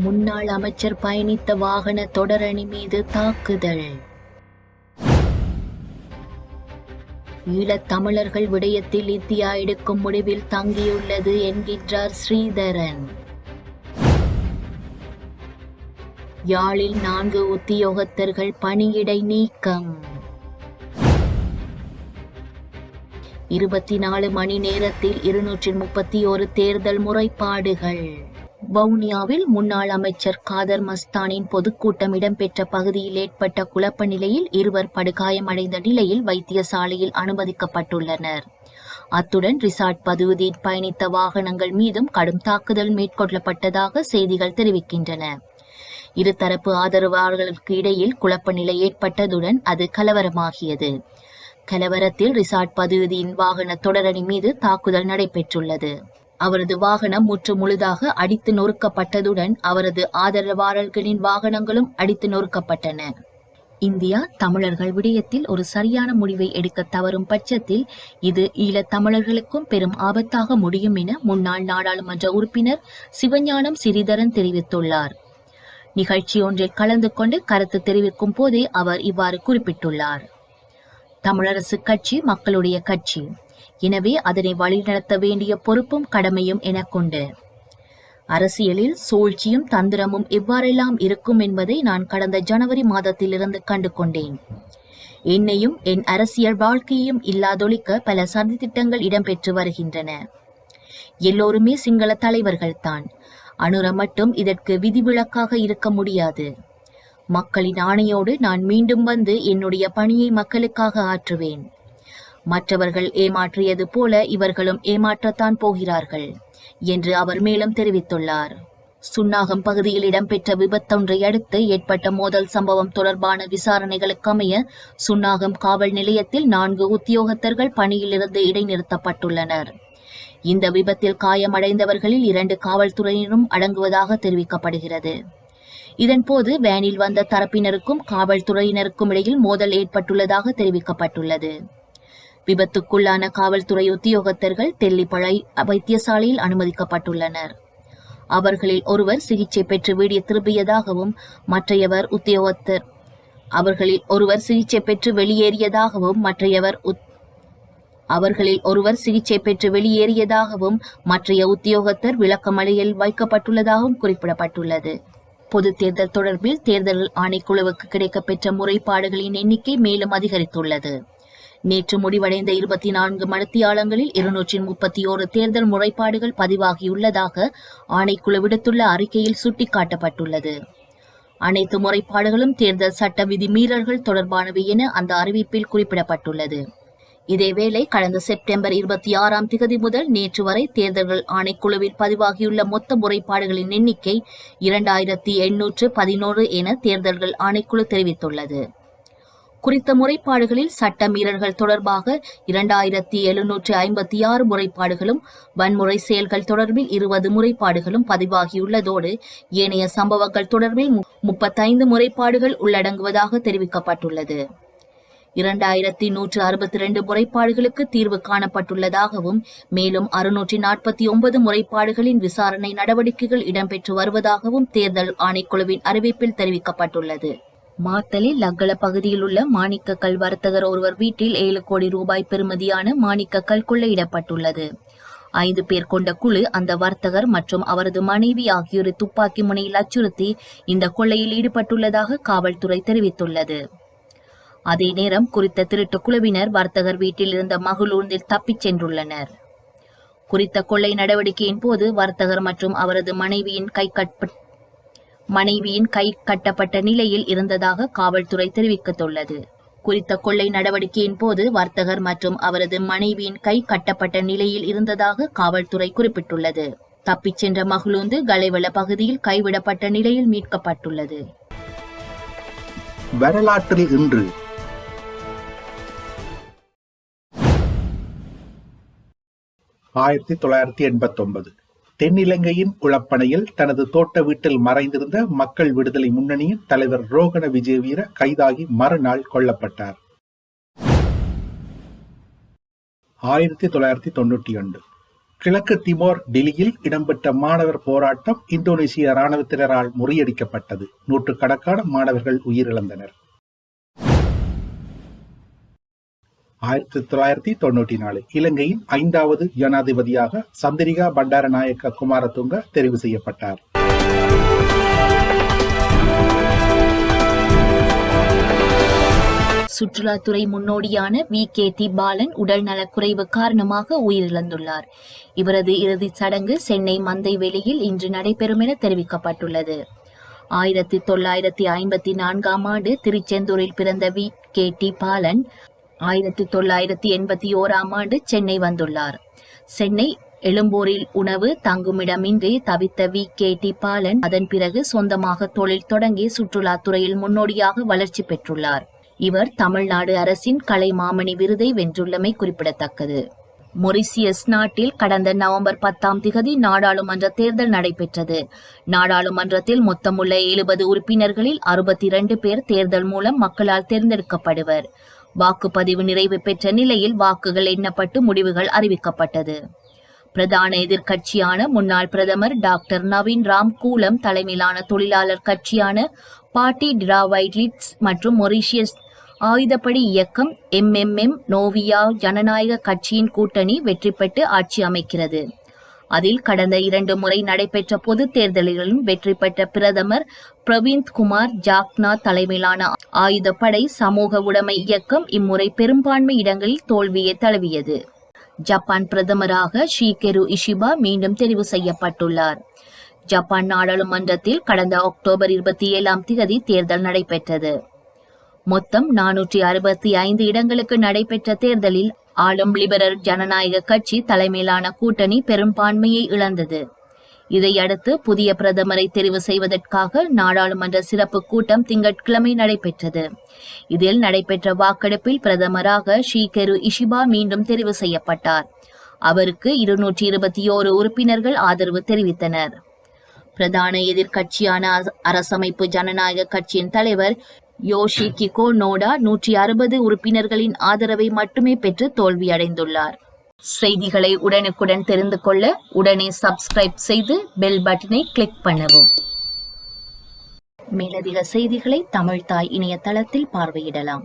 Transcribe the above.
முன்னாள் அமைச்சர் பயணித்த வாகன தொடரணி மீது தாக்குதல். ஈழத் தமிழர்கள் விடயத்தில் இந்தியா எடுக்கும் முடிவில் தங்கியுள்ளது என்கின்றார் ஸ்ரீதரன். யாழில் நான்கு உத்தியோகத்தர்கள் பணியிடை நீக்கம். இருபத்தி நாலு மணி நேரத்தில் இருநூற்றி முப்பத்தி ஒரு தேர்தல் முறைப்பாடுகள். வவுனியாவில் முன்னாள் அமைச்சர் காதர் மஸ்தானின் பொதுக்கூட்டம் இடம்பெற்ற பகுதியில் ஏற்பட்ட குழப்ப நிலையில் இருவர் படுகாயமடைந்த நிலையில் வைத்தியசாலையில் அனுமதிக்கப்பட்டுள்ளனர். அத்துடன் ரிசார்ட் பகுதியில் பயணித்த வாகனங்கள் மீதும் கடும் தாக்குதல் மேற்கொள்ளப்பட்டதாக செய்திகள் தெரிவிக்கின்றன. இருதரப்பு ஆதரவாளர்களுக்கு இடையில் குழப்ப நிலை ஏற்பட்டதுடன் அது கலவரமாகியது. கலவரத்தில் ரிசார்ட் பகுதியின் வாகன தொடரணி மீது தாக்குதல் நடைபெற்றுள்ளது. அவரது வாகனம் முற்று முழுதாக அடித்து நொறுக்கப்பட்டதுடன் அவரது ஆதரவாளர்களின் வாகனங்களும் அடித்து நொறுக்கப்பட்டன. இந்தியா தமிழர்கள் விடயத்தில் ஒரு சரியான முடிவை எடுக்க தவறும் பட்சத்தில் இது ஈழத் தமிழர்களுக்கும் பெரும் ஆபத்தாக முடியும் என முன்னாள் நாடாளுமன்ற உறுப்பினர் சிவஞானம் சிறிதரன் தெரிவித்துள்ளார். நிகழ்ச்சி ஒன்றில் கலந்து கொண்டு கருத்து தெரிவிக்கும் போதே அவர் இவ்வாறு குறிப்பிட்டுள்ளார். தமிழரசு கட்சி மக்களுடைய கட்சி. எனவே அதனை வழிநடத்த வேண்டிய பொறுப்பும் கடமையும் எனக்குண்டு. அரசியலில் சூழ்ச்சியும் தந்திரமும் எவ்வாறெல்லாம் இருக்கும் என்பதை நான் கடந்த ஜனவரி மாதத்திலிருந்து கண்டு கொண்டேன் என்னையும் என் அரசியல் வாழ்க்கையையும் இல்லாதொழிக்க பல சதித்திட்டங்கள் இடம்பெற்று வருகின்றன. எல்லோருமே சிங்கள தலைவர்கள்தான். அனுர மட்டும் இதற்கு விதிவிலக்காக இருக்க முடியாது. மக்களின் ஆணையோடு நான் மீண்டும் வந்து என்னுடைய பணியை மக்களுக்காக ஆற்றுவேன். மற்றவர்கள் ஏமாற்றியது போல இவர்களும் ஏமாற்றத்தான் போகிறார்கள் என்று அவர் மேலும் தெரிவித்துள்ளார். சுன்னாகம் பகுதியில் இடம்பெற்ற விபத்தொன்றை அடுத்து ஏற்பட்ட மோதல் சம்பவம் தொடர்பான விசாரணைகளுக்கு அமைய சுன்னாகம் காவல் நிலையத்தில் நான்கு உத்தியோகத்தர்கள் பணியிலிருந்து இடைநிறுத்தப்பட்டுள்ளனர். இந்த விபத்தில் காயமடைந்தவர்களில் இரண்டு காவல்துறையினரும் அடங்குவதாக தெரிவிக்கப்படுகிறது. இதன்போது வேனில் வந்த தரப்பினருக்கும் காவல்துறையினருக்கும் இடையில் மோதல் ஏற்பட்டுள்ளதாக தெரிவிக்கப்பட்டுள்ளது. விபத்துக்குள்ளான காவல்துறை உத்தியோகத்தர்கள் தெல்லிப்பழை வைத்தியசாலையில் அனுமதிக்கப்பட்டுள்ளனர். அவர்களில் ஒருவர் சிகிச்சை பெற்று வீடு திரும்பியதாகவும் மற்றையவர் உத்தியோகத்தர். அவர்களில் ஒருவர் சிகிச்சை பெற்று வெளியேறியதாகவும் மற்றையவர் அவர்களில் ஒருவர் சிகிச்சை பெற்று வெளியேறியதாகவும் மற்றைய உத்தியோகத்தர் விளக்கமலையில் வைக்கப்பட்டுள்ளதாகவும் குறிப்பிடப்பட்டுள்ளது. பொது தேர்தல் தொடர்பில் தேர்தல் ஆணைக்குழுவுக்கு கிடைக்கப்பெற்ற முறைப்பாடுகளின் எண்ணிக்கை மேலும் அதிகரித்துள்ளது. நேற்று முடிவடைந்த இருபத்தி நான்கு மணித்தியாலங்களில் இருநூற்றி முப்பத்தி ஓரு தேர்தல் முறைப்பாடுகள் பதிவாகியுள்ளதாக ஆணைக்குழு விடுத்துள்ள அறிக்கையில் சுட்டிக்காட்டப்பட்டுள்ளது. அனைத்து முறைப்பாடுகளும் தேர்தல் சட்ட விதி மீறல்கள் தொடர்பானவை என அந்த அறிவிப்பில் குறிப்பிடப்பட்டுள்ளது. இதேவேளை கடந்த செப்டம்பர் இருபத்தி ஆறாம் திகதி முதல் நேற்று வரை தேர்தல்கள் ஆணைக்குழுவில் பதிவாகியுள்ள மொத்த முறைப்பாடுகளின் எண்ணிக்கை இரண்டாயிரத்தி எண்ணூற்று பதினோரு என தேர்தல்கள் ஆணைக்குழு தெரிவித்துள்ளது. குறித்த முறைப்பாடுகளில் சட்டமீறல்கள் தொடர்பாக இரண்டாயிரத்தி எழுநூற்று ஐம்பத்தி ஆறு முறைப்பாடுகளும் வன்முறை செயல்கள் தொடர்பில் இருபது முறைப்பாடுகளும் பதிவாகியுள்ளதோடு ஏனைய சம்பவங்கள் தொடர்பில் முப்பத்தைந்து முறைப்பாடுகள் உள்ளடங்குவதாக தெரிவிக்கப்பட்டுள்ளது. இரண்டாயிரத்தி நூற்று அறுபத்தி ரெண்டு முறைப்பாடுகளுக்கு தீர்வு காணப்பட்டுள்ளதாகவும் மேலும் அறுநூற்றி நாற்பத்தி ஒன்பது முறைப்பாடுகளின் விசாரணை நடவடிக்கைகள் இடம்பெற்று வருவதாகவும் தேர்தல் ஆணைக்குழுவின் அறிவிப்பில் தெரிவிக்கப்பட்டுள்ளது. மாத்தலில் லக்கல பகுதியில் உள்ள மாணிக்கக்கல் வர்த்தகர் ஒருவர் வீட்டில் ஏழு கோடி ரூபாய் பெறுமதியான மாணிக்கக்கல் கொள்ளையிடப்பட்டுள்ளது. ஐந்து பேர் கொண்ட குழு அந்த வர்த்தகர் மற்றும் அவரது மனைவி ஆகியோரை துப்பாக்கி முனையில் அச்சுறுத்தி இந்த கொள்ளையில் ஈடுபட்டுள்ளதாக காவல்துறை தெரிவித்துள்ளது. அதே நேரம் குறித்த திருட்டு குழுவினர் வர்த்தகர் வீட்டில் இருந்த மகளூர்ந்தில் தப்பிச் சென்றுள்ளனர். குறித்த கொள்ளை நடவடிக்கையின் போது வர்த்தகர் மற்றும் அவரது மனைவியின் கை மனைவியின் கை கட்டப்பட்ட நிலையில் இருந்ததாக காவல்துறை தெரிவித்துள்ளது குறித்த கொள்ளை நடவடிக்கையின் போது வர்த்தகர் மற்றும் அவரது மனைவியின் கை கட்டப்பட்ட நிலையில் இருந்ததாக காவல்துறை குறிப்பிட்டுள்ளது. தப்பிச் சென்ற மகளூந்து கலைவள பகுதியில் கைவிடப்பட்ட நிலையில் மீட்கப்பட்டுள்ளது. வரலாற்றில் இன்று ஆயிரத்தி தொள்ளாயிரத்தி எண்பத்தி ஒன்பது தென்னிலங்கையின் குளப்பனையில் தனது தோட்ட வீட்டில் மறைந்திருந்த மக்கள் விடுதலை முன்னணியின் தலைவர் ரோகண விஜயவீர கைதாகி மறுநாள் கொல்லப்பட்டார். ஆயிரத்தி தொள்ளாயிரத்தி தொண்ணூற்றி ஒன்று கிழக்கு திமோர் டெல்லியில் இடம்பெற்ற மாணவர் போராட்டம் இந்தோனேசிய இராணுவத்தினரால் முறியடிக்கப்பட்டது. நூற்றுக்கணக்கான மாணவர்கள் உயிரிழந்தனர். ஆயிரத்தி தொள்ளாயிரத்தி தொண்ணூற்றி நாலு. இலங்கையின் ஐந்தாவது ஜனாதிபதியாக சந்திரிகா பண்டாரநாயக்க குமாரதுங்க தெரிவு செய்யப்பட்டார். சுற்றுலாத்துறை முன்னோடியான வி. கே. டி. பாலன் உடல் நலக்குறைவு காரணமாக உயிரிழந்துள்ளார். இவரது இறுதிச் சடங்கு சென்னை மந்தை வெளியில் இன்று நடைபெறும் என தெரிவிக்கப்பட்டுள்ளது. ஆயிரத்தி தொள்ளாயிரத்தி ஐம்பத்தி நான்காம் ஆண்டு திருச்செந்தூரில் பிறந்த வி. கே. டி. பாலன் ஆயிரத்தி தொள்ளாயிரத்தி எண்பத்தி ஓராம் ஆண்டு சென்னை வந்துள்ளார். சென்னை எழும்பூரில் உணவு தங்குமிடமின்றி தவித்த வி. கே. டி. பாலன் அதன் பிறகு சொந்தமாக தொழில் தொடங்கி சுற்றுலாத்துறையில் முன்னோடியாக வளர்ச்சி பெற்றுள்ளார். இவர் தமிழ்நாடு அரசின் கலை மாமணி விருதை வென்றுள்ளமை குறிப்பிடத்தக்கது. மொரிசியஸ் நாட்டில் கடந்த நவம்பர் பத்தாம் திகதி நாடாளுமன்ற தேர்தல் நடைபெற்றது. நாடாளுமன்றத்தில் மொத்தமுள்ள எழுபது உறுப்பினர்களில் அறுபத்தி இரண்டு பேர் தேர்தல் மூலம் மக்களால் தேர்ந்தெடுக்கப்படுவர். வாக்குப்பதிவு நிறைவு பெற்ற நிலையில் வாக்குகள் எண்ணப்பட்டு முடிவுகள் அறிவிக்கப்பட்டது. பிரதான எதிர்க்கட்சியான முன்னாள் பிரதமர் டாக்டர் நவீன் ராம் கூலம் தலைமையிலான தொழிலாளர் கட்சியான பார்ட்டி டிராவைட்லிட்ஸ் மற்றும் மொரிஷியஸ் ஆயுதப்படி இயக்கம் எம்எம்எம் நோவியா ஜனநாயக கட்சியின் கூட்டணி வெற்றி பெற்று ஆட்சி அமைக்கிறது. அதில் கடந்த இரண்டு முறை நடைபெற்ற பொது தேர்தல்களிலும் வெற்றி பெற்ற பிரதமர் பிரவீந்த் குமார் ஜாக்நாத் தலைமையிலான ஆயுதப்படை சமூக உடைமை இயக்கம் இம்முறை பெரும்பான்மை இடங்களில் தோல்வியை தழுவியது. ஜப்பான் பிரதமராக ஷீகெரு இஷிபா மீண்டும் தெரிவு செய்யப்பட்டுள்ளார். ஜப்பான் நாடாளுமன்றத்தில் கடந்த அக்டோபர் இருபத்தி ஏழாம் தேதி தேர்தல் நடைபெற்றது. மொத்தம் நானூற்றி அறுபத்தி ஐந்து இடங்களுக்கு நடைபெற்ற தேர்தலில் ஆளும் லிபரல் ஜனநாயக கட்சி தலைமையிலான கூட்டணி பெரும்பான்மையை இழந்தது. இதையடுத்து புதிய பிரதமரை தெரிவு செய்வதற்காக நாடாளுமன்ற சிறப்பு கூட்டம் திங்கட்கிழமை நடைபெற்றது. இதில் நடைபெற்ற வாக்கெடுப்பில் பிரதமராக ஷீகெரு இஷிபா மீண்டும் தெரிவு செய்யப்பட்டார். அவருக்கு இருநூற்றி இருபத்தி ஓரு உறுப்பினர்கள் ஆதரவு தெரிவித்தனர். பிரதான எதிர்க்கட்சியான அர- அரசமைப்பு ஜனநாயக கட்சியின் தலைவர் யோஷி கிகோ நோடா நூற்றி அறுபது உறுப்பினர்களின் ஆதரவை மட்டுமே பெற்று தோல்வியடைந்துள்ளார். செய்திகளை உடனுக்குடன் தெரிந்து கொள்ள உடனே சப்ஸ்கிரைப் செய்து பெல் பட்டனை கிளிக் பண்ணவும். மேலதிக செய்திகளை தமிழ்தாய் இணையதளத்தில் பார்வையிடலாம்.